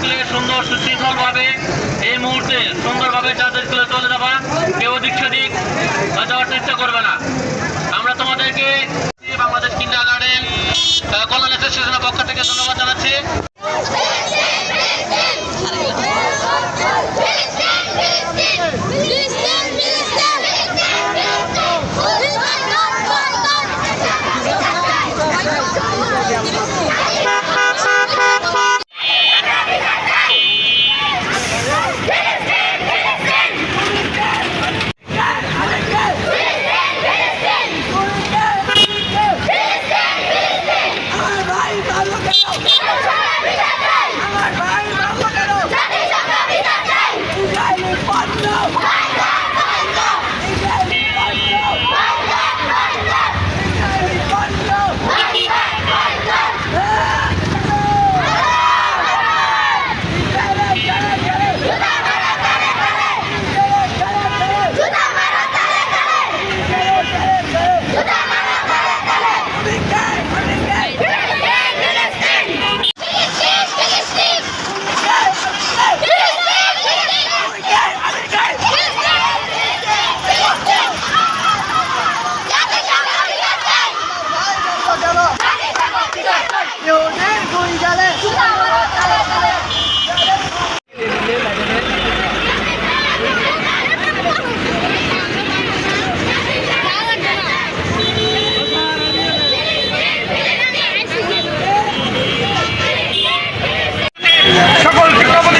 স্কুলে সুন্দর সুশৃঙ্খল ভাবে এই মুহূর্তে সুন্দরভাবে যাদের স্কুলে চলে যাবা, কেউ দিক সেদিক যাওয়ার চেষ্টা করবে না। আমরা তোমাদেরকে বাংলাদেশ কিন্ডার গার্ডেন কল্যাণ অ্যাসোসিয়েশনের পক্ষ থেকে ধন্যবাদ জানাচ্ছি। সকল শিক্ষা প্রতিষ্ঠানের